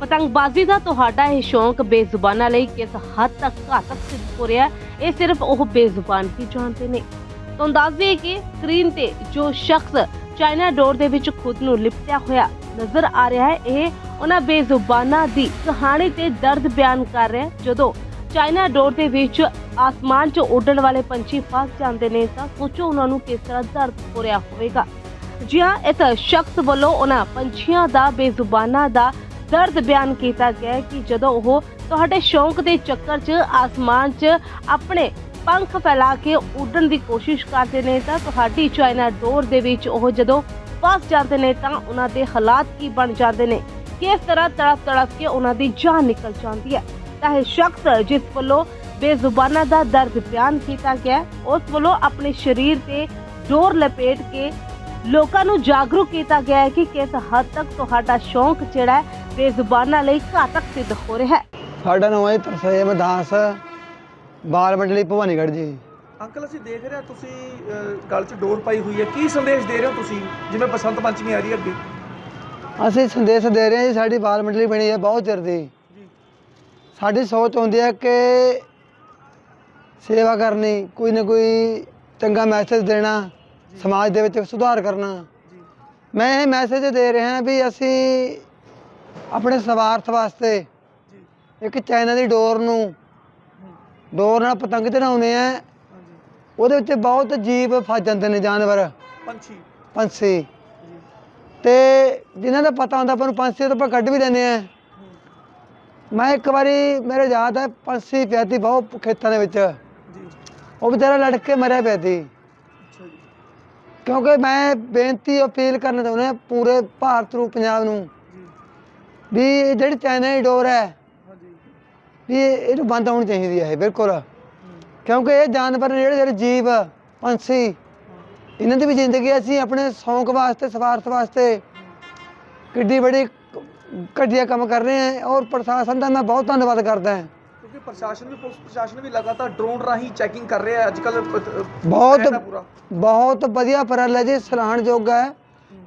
ਪਤੰਗਬਾਜ਼ੀ ਦਾ ਤੁਹਾਡਾ ਇਹ ਸ਼ੌਂਕ ਬੇਜ਼ੁਬਾਨਾਂ ਲਈ ਕਿਸ ਹੱਦ ਤੱਕ ਘਾਤਕ ਸਿੱਧ ਹੋ ਰਿਹਾ ਇਹ ਸਿਰਫ ਉਹ ਬੇਜ਼ੁਬਾਨ ਹੀ ਜਾਣਦੇ ਨੇ। ਤੁਹਾਨੂੰ ਦੱਸ ਦਈਏ ਕਿ ਸਕਰੀਨ ਤੇ ਜੋ ਸ਼ਖਸ ਚਾਈਨਾ ਡੋਰ ਦੇ ਵਿੱਚ ਖੁਦ ਨੂੰ ਲਿਪਟਿਆ ਹੋਇਆ ਨਜ਼ਰ ਆ ਰਿਹਾ ਹੈ, ਇਹ ਉਹਨਾਂ ਬੇਜ਼ੁਬਾਨਾਂ ਦੀ ਕਹਾਣੀ ਤੇ ਦਰਦ ਬਿਆਨ ਕਰ ਰਿਹਾ ਜਦੋਂ ਚਾਈਨਾ ਡੋਰ ਦੇ ਵਿੱਚ ਆਸਮਾਨ 'ਚ ਉੱਡਣ ਵਾਲੇ ਪੰਛੀ ਫਸ ਜਾਂਦੇ ਨੇ, ਤਾਂ ਸੋਚੋ ਉਹਨਾਂ ਨੂੰ ਕਿਸ ਤਰ੍ਹਾਂ ਦਰਦ ਹੋ ਰਿਹਾ ਹੋਵੇਗਾ। ਜੀ ਹਾਂ, ਇਸ ਸ਼ਖਸ ਵੱਲੋਂ ਉਹਨਾਂ ਪੰਛੀਆਂ ਦਾ, ਬੇਜ਼ੁਬਾਨਾਂ ਦਾ ਦਰਦ ਬਿਆਨ ਕੀਤਾ ਗਿਆ ਕਿ ਜਦੋਂ ਉਹ ਤੁਹਾਡੇ ਸ਼ੌਂਕ ਦੇ ਚੱਕਰ 'ਚ, ਆਸਮਾਨ 'ਚ ਆਪਣੇ ਪੰਖ ਫੈਲਾ ਕੇ ਉੱਡਣ ਦੀ ਕੋਸ਼ਿਸ਼ ਕਰਦੇ ਨੇ, ਤਾਂ ਤੁਹਾਡੀ ਚਾਈਨਾ ਡੋਰ ਦੇ ਵਿੱਚ ਉਹ ਜਦੋਂ ਫਸ ਜਾਂਦੇ ਨੇ, ਤਾਂ ਉਹਨਾਂ ਦੇ ਹਾਲਾਤ ਕੀ ਬਣ ਜਾਂਦੇ ਨੇ? ਕਿਸ ਤਰ੍ਹਾਂ ਤੜਪ ਤੜਪ ਕੇ ਉਹਨਾਂ ਦੀ ਜਾਨ ਨਿਕਲ ਜਾਂਦੀ ਹੈ? ਤਾਂ ਇਹ ਸ਼ਖਸ ਜਿਸ ਵੱਲੋਂ ਬੇਜ਼ੁਬਾਨਾਂ ਦਾ ਦਰਦ ਬਿਆਨ ਕੀਤਾ ਗਿਆ ਉਸ ਵੱਲੋਂ ਆਪਣੇ ਸਰੀਰ ਤੇ ਡੋਰ ਲਪੇਟ ਕੇ ਲੋਕਾਂ ਨੂੰ ਜਾਗਰੂਕ ਕੀਤਾ ਗਿਆ ਹੈ ਕਿ ਕਿਸ ਹੱਦ ਤੱਕ ਤੁਹਾਡਾ ਸ਼ੌਂਕ ਜਿਹੜਾ ਹੈ ਬੇਜ਼ੁਬਾਨਾਂ ਲਈ ਘਾਤਕ ਸਿੱਧ ਹੋ ਰਿਹਾ ਹੈ। ਸਾਡਾ ਨਾਮ ਹੈ ਤਰਸੇਮ ਦਾਸ ਬਾਲ ਮੰਡਲੀ ਭਵਾਨੀਗੜ੍ਹ ਜੀ। ਅੰਕਲ ਅਸੀਂ ਦੇਖ ਰਹੇ ਹਾਂ ਤੁਸੀਂ ਅਹ, ਗਲ 'ਚ ਡੋਰ ਪਾਈ ਹੋਈ ਹੈ। ਕੀ ਸੰਦੇਸ਼ ਦੇ ਰਹੇ ਹੋ ਤੁਸੀਂ ਜਿਵੇਂ ਬਸੰਤ ਪੰਚਮੀ ਆ ਰਹੀ ਹੈ ਅੱਗੇ? ਅਸੀਂ ਸੰਦੇਸ਼ ਦੇ ਰਹੇ ਹਾਂ ਜੀ ਸਾਡੀ ਬਾਲ ਮੰਡਲੀ ਬਣੀ ਹੈ ਬਹੁਤ ਚਿਰ ਦੀ। ਜੀ। ਸਾਡੀ ਸੋਚ ਹੁੰਦੀ ਹੈ ਕਿ ਸੇਵਾ ਕਰਨੀ ਕੋਈ ਨਾ ਕੋਈ ਚੰਗਾ ਮੈਸੇਜ ਦੇਣਾ ਸਮਾਜ ਦੇ ਵਿੱਚ ਸੁਧਾਰ ਕਰਨਾ। ਜੀ। ਮੈਂ ਇਹ ਮੈਸੇਜ ਦੇ ਰਿਹਾ ਵੀ ਅਸੀਂ ਆਪਣੇ ਸਵਾਰਥ ਵਾਸਤੇ। ਇੱਕ ਚਾਈਨਾ ਦੀ ਡੋਰ ਨੂੰ ਡੋਰ ਨਾਲ ਪਤੰਗ ਚੜਾਉਂਦੇ ਆ। ਉਹਦੇ ਵਿੱਚ ਬਹੁਤ ਜੀਵ ਫਸ ਜਾਂਦੇ ਨੇ ਜਾਨਵਰ। ਪੰਛੀ। ਪੰਛੀ। ਤੇ ਜਿਨ੍ਹਾਂ ਦਾ ਪਤਾ ਹੁੰਦਾ ਆਪਾਂ ਨੂੰ ਪੰਛੀ ਤੋਂ ਆਪਾਂ ਕੱਢ ਵੀ ਲੈਂਦੇ ਆ। ਮੈਂ ਇੱਕ ਵਾਰੀ ਮੇਰੇ ਯਾਦ ਹੈ ਪੰਛੀ ਪਿਆ ਸੀ ਬਹੁਤ ਖੇਤਾਂ ਦੇ ਵਿੱਚ। ਉਹ ਵਿਚਾਰਾ ਲੜ ਕੇ ਮਰਿਆ ਪਿਆ ਸੀ। ਕਿਉਂਕਿ ਮੈਂ ਬੇਨਤੀ ਅਪੀਲ ਕਰਨਾ ਚਾਹੁੰਦਾ ਪੂਰੇ ਭਾਰਤ ਨੂੰ ਪੰਜਾਬ ਨੂੰ। ਵੀ ਇਹ ਜਿਹੜੀ ਚਾਈਨਾ ਦੀ ਡੋਰ ਹੈ ਵੀ ਇਹ- ਇਹਨੂੰ ਬੰਦ ਹੋਣੀ ਚਾਹੀਦੀ ਹੈ ਇਹ ਬਿਲਕੁਲ। ਕਿਉਂਕਿ ਇਹ ਜਾਨਵਰ ਨੇ ਜਿਹੜੇ ਜਿਹੜੇ ਜੀਵ ਪੰਛੀ ਇਹਨਾਂ ਦੀ ਵੀ ਜ਼ਿੰਦਗੀ ਹੈ। ਅਸੀਂ ਆਪਣੇ ਸ਼ੌਂਕ ਵਾਸਤੇ ਸਵਾਰਥ ਵਾਸਤੇ ਕਿੱਡੀ ਬੜੀ ਘਟੀਆ ਕੰਮ ਕਰ ਰਹੇ ਹਾਂ ਔਰ ਪ੍ਰਸ਼ਾਸਨ ਦਾ ਮੈਂ ਬਹੁਤ ਧੰਨਵਾਦ ਕਰਦਾ ਹਾਂ। ਕਿਉਂਕਿ ਪ੍ਰਸ਼ਾਸਨ ਵੀ ਪੁਲਿਸ ਪ੍ਰਸ਼ਾਸਨ ਵੀ ਲਗਾਤਾਰ ਡਰੋਨ ਰਾਹੀਂ ਚੈਕਿੰਗ ਕਰ ਰਿਹਾ ਹੈ ਅੱਜ ਕੱਲ ਬਹੁਤ ਬਹੁਤ ਵਧੀਆ ਉਪਰਾਲਾ ਹੈ ਜੀ ਸਰਾਹਣਯੋਗ ਹੈ।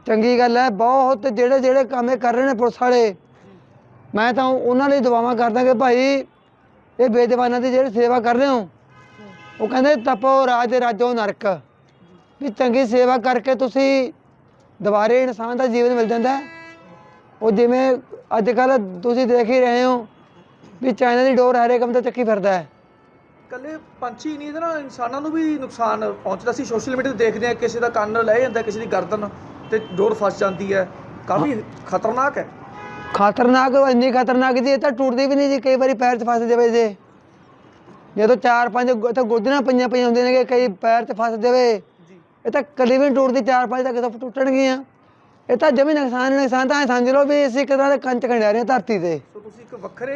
ਚੰਗੀ ਗੱਲ ਹੈ ਬਹੁਤ ਜਿਹੜੇ ਜਿਹੜੇ ਕੰਮ ਕਰ ਰਹੇ ਨੇ ਪੁਲਿਸ ਵਾਲੇ ਮੈਂ ਤਾਂ ਉਹਨਾਂ ਲਈ ਦੁਆਵਾਂ ਕਰਦਾ ਕਿ ਭਾਈ, ਇਹ ਬੇਦਿਵਾਨਾਂ ਦੀ ਜਿਹੜੀ ਸੇਵਾ ਕਰ ਰਹੇ ਹੋ, ਉਹ ਕਹਿੰਦੇ ਤਪੋ ਰਾਜ ਰਾਜੋ ਨਰਕ। ਵੀ ਚੰਗੀ ਸੇਵਾ ਕਰਕੇ ਤੁਸੀਂ ਦੁਬਾਰੇ ਇਨਸਾਨ ਦਾ ਜੀਵਨ ਮਿਲ ਜਾਂਦਾ ਉਹ ਜਿਵੇਂ ਅੱਜ ਕੱਲ ਤੁਸੀਂ ਦੇਖ ਹੀ ਰਹੇ ਹੋ ਵੀ ਚਾਈਨਾ ਦੀ ਡੋਰ ਹਰੇ ਕੰਮ ਤੇ ਚੱਕੀ ਫਿਰਦਾ ਹੈ। ਕੱਲੇ ਪੰਛੀ ਨਹੀਂ, ਇਹਦੇ ਨਾਲ ਇਨਸਾਨਾਂ ਨੂੰ ਵੀ ਨੁਕਸਾਨ ਪਹੁੰਚਦਾ। ਸੀ ਸੋਸ਼ਲ ਮੀਡੀਆ ਤੇ ਦੇਖਦੇ ਆ ਕਿਸੇ ਦਾ ਕੰਨ ਲੈ ਜਾਂਦਾ, ਕਿਸੇ ਦੀ ਗਰਦਨ ਤੇ ਡੋਰ ਫਸ ਜਾਂਦੀ ਹੈ। ਕਾਫੀ ਖਤਰਨਾਕ ਹੈ। ਖਤਰਨਾਕ ਇੰਨੀ ਖਤਰਨਾਕ ਜੀ ਇਹ ਤਾਂ ਟੁੱਟਦੀ ਵੀ ਨਹੀਂ ਜੀ ਕਈ ਵਾਰੀ ਪੈਰ 'ਚ ਫਸ ਜਾਵੇ ਜੇ। ਜਦੋਂ ਚਾਰ ਪੰਜ ਗੁ- ਇੱਥੇ ਗੁੱਜਣਾ ਪਈਆਂ ਪਈਆਂ ਹੁੰਦੀਆਂ ਨੇ ਕਿ ਕਈ ਪੈਰ 'ਚ ਫਸ ਜਾਵੇ ਜੀ। ਇਹ ਤਾਂ ਕਲੀ ਵੀ ਟੁੱਟਦੀ ਚਾਰ ਪੰਜ ਤਾਂ ਕਿਤੋਂ ਟੁੱਟਣਗੀਆਂ ਇਹ ਤਾਂ ਜਮੀ ਨੁਕਸਾਨ ਹੀ ਨੁਕਸਾਨ ਤਾਂ ਸਮਝ ਲਓ ਵੀ ਅਸੀਂ ਤਰ੍ਹਾਂ ਦੇ ਕੰਚ ਖੰਡਿਆ ਰਹੇ ਹਾਂ ਧਰਤੀ ਤੇ। ਸੋ ਤੁਸੀਂ ਇੱਕ ਵੱਖਰੇ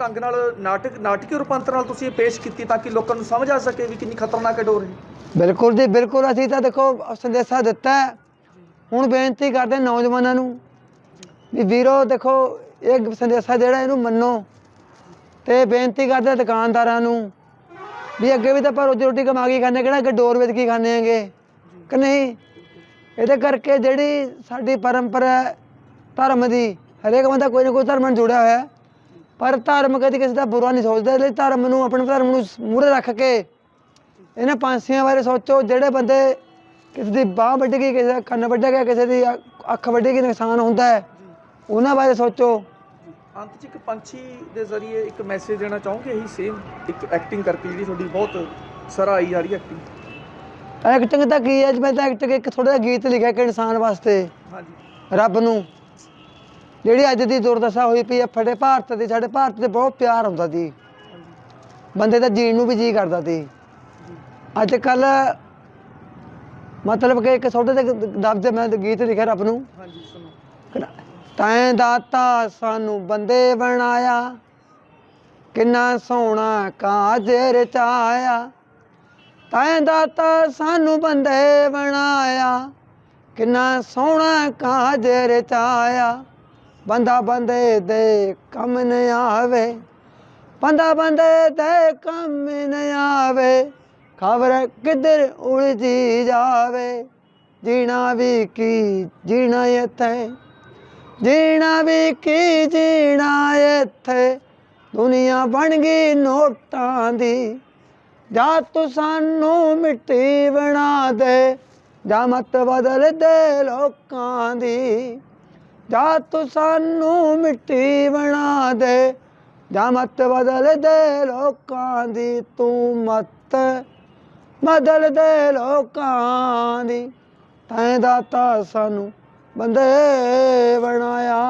ਢੰਗ ਨਾਲ ਨਾਟਕ ਨਾਟਕੀ ਰੂਪਾਂਤਰ ਨਾਲ ਤੁਸੀਂ ਇਹ ਪੇਸ਼ ਕੀਤੀ ਤਾਂ ਕਿ ਲੋਕਾਂ ਨੂੰ ਸਮਝ ਆ ਸਕੇ ਵੀ ਕਿੰਨੀ ਖਤਰਨਾਕ ਹੈ ਡੋਰ ਇਹ ਬਿਲਕੁਲ ਜੀ ਬਿਲਕੁਲ। ਅਸੀਂ ਤਾਂ ਦੇਖੋ ਸੰਦੇਸ਼ਾ ਦਿੱਤਾ ਹੈ। ਹੁਣ ਬੇਨਤੀ ਕਰਦੇ ਹਾਂ ਨੌਜਵਾਨਾਂ ਨੂੰ ਵੀ ਵੀਰੋ ਦੇਖੋ ਇਹ ਸੰਦੇਸ਼ਾ ਜਿਹੜਾ ਇਹਨੂੰ ਮੰਨੋ ਤੇ ਬੇਨਤੀ ਕਰਦੇ ਦੁਕਾਨਦਾਰਾਂ ਨੂੰ ਵੀ ਅੱਗੇ ਵੀ ਤਾਂ ਆਪਾਂ ਰੋਜੀ ਰੋਟੀ ਕਮਾ ਕੇ ਖਾਂਦੇ ਕਿਹੜਾ ਕਿ ਡੋਰ ਵੇਚ ਕੇ ਖਾਂਦੇ ਆਂਗੇ ਕਿ ਨਹੀਂ? ਇਹਦੇ ਕਰਕੇ ਜਿਹੜੀ ਸਾਡੀ ਪਰੰਪਰਾ ਧਰਮ ਦੀ, ਹਰੇਕ ਬੰਦਾ ਕੋਈ ਨਾ ਕੋਈ ਧਰਮ ਨਾਲ ਜੁੜਿਆ ਹੋਇਆ ਪਰ ਧਰਮ ਕਦੇ ਕਿਸੇ ਦਾ ਬੁਰਾ ਨਹੀਂ ਸੋਚਦਾ ਇਸ ਲਈ ਧਰਮ ਨੂੰ, ਆਪਣੇ ਧਰਮ ਨੂੰ ਮੂਹਰੇ ਰੱਖ ਕੇ ਇਹਨਾਂ ਪੰਛੀਆਂ ਬਾਰੇ ਸੋਚੋ, ਜਿਹੜੇ ਬੰਦੇ ਕਿਸੇ ਦੀ ਬਾਹ ਵੱਢ ਗਈ ਕਿਸੇ ਦਾ ਕੰਨ ਵੱਢ ਗਿਆ, ਕਿਸੇ ਦੀ ਅੱਖ- ਅੱਖ ਵੱਢ ਗਈ ਨੁਕਸਾਨ ਹੁੰਦਾ ਹੈ ਉਹਨਾਂ ਬਾਰੇ ਸੋਚੋ। ਅੰਤ 'ਚ ਇੱਕ ਪੰਛੀ ਦੇ ਜ਼ਰੀਏ ਇੱਕ ਮੈਸੇਜ ਦੇਣਾ ਚਾਹੋਗੇ? ਇਹੀ ਸੇਮ ਇੱਕ ਐਕਟਿੰਗ ਕਰਕੇ ਜਿਹੜੀ ਤੁਹਾਡੀ ਬਹੁਤ ਸਰਾਹੀ ਜਾ ਰਹੀ ਐਕਟਿੰਗ ਐਕਟਿੰਗ ਤਾਂ ਕੀ ਹੈ? ਜੀ ਮੈਂ ਤਾਂ ਐਕਟਿੰਗ ਇੱਕ ਥੋੜਾ ਜਿਹਾ ਗੀਤ ਲਿਖਿਆ ਕਿ ਇਨਸਾਨ ਵਾਸਤੇ। ਹਾਂਜੀ। ਰੱਬ ਨੂੰ। ਜਿਹੜੀ ਅੱਜ ਦੀ ਦੁਰਦਸ਼ਾ ਹੋਈ ਪਈ ਹੈ ਫੜੇ ਭਾਰਤ ਦੀ ਸਾਡੇ ਭਾਰਤ ਤੇ ਬਹੁਤ ਪਿਆਰ ਹੁੰਦਾ ਸੀ। ਬੰਦੇ ਦਾ ਜੀਣ ਨੂੰ ਵੀ ਜੀ ਕਰਦਾ ਸੀ। ਅੱਜ ਕੱਲ ਮਤਲਬ ਕਿ ਇੱਕ ਛੋਟੇ ਜਿਹੇ ਦਬ ਤੇ ਮੈਂ ਗੀਤ ਲਿਖਿਆ ਰੱਬ ਨੂੰ। ਹਾਂਜੀ ਸੁਣੋ। ਤੈਂ ਦਾਤਾ ਸਾਨੂੰ ਬੰਦੇ ਬਣਾਇਆ। ਕਿੰਨਾ ਸੋਹਣਾ ਕਾਜ ਰਚਾਇਆ। ਤੈਂ ਦਾਤਾ ਸਾਨੂੰ ਬੰਦੇ ਬਣਾਇਆ। ਕਿੰਨਾ ਸੋਹਣਾ ਕਾਜ ਰਚਾਇਆ। ਬੰਦਾ ਬੰਦੇ ਦੇ ਕੰਮ ਨ ਆਵੇ। ਬੰਦਾ ਬੰਦੇ ਦੇ ਕੰਮ ਨ ਆਵੇ। ਖਬਰ ਕਿੱਧਰ ਉਲਝੀ ਜਾਵੇ। ਜੀਣਾ ਵੀ ਕੀ ਜੀਣਾ ਇੱਥੇ। ਜੀਣਾ ਵੀ ਕੀ ਜੀਣਾ ਇੱਥੇ। ਦੁਨੀਆ ਬਣ ਗਈ ਨੋਟਾਂ ਦੀ। ਜਾਂ ਤੂੰ ਸਾਨੂੰ ਮਿੱਟੀ ਬਣਾ ਦੇ। ਜਾਂ ਮਤ ਬਦਲ ਦੇ ਲੋਕਾਂ ਦੀ। ਜਾਂ ਤੂੰ ਸਾਨੂੰ ਮਿੱਟੀ ਬਣਾ ਦੇ। ਜਾਂ ਮਤ ਬਦਲ ਦੇ ਲੋਕਾਂ ਦੀ। ਤੂੰ ਮਤ ਬਦਲ ਦੇ ਲੋਕਾਂ ਦੀ। ਤੈਂ ਦਾਤਾ ਸਾਨੂੰ ਬੰਦੇ ਬਣਾਇਆ।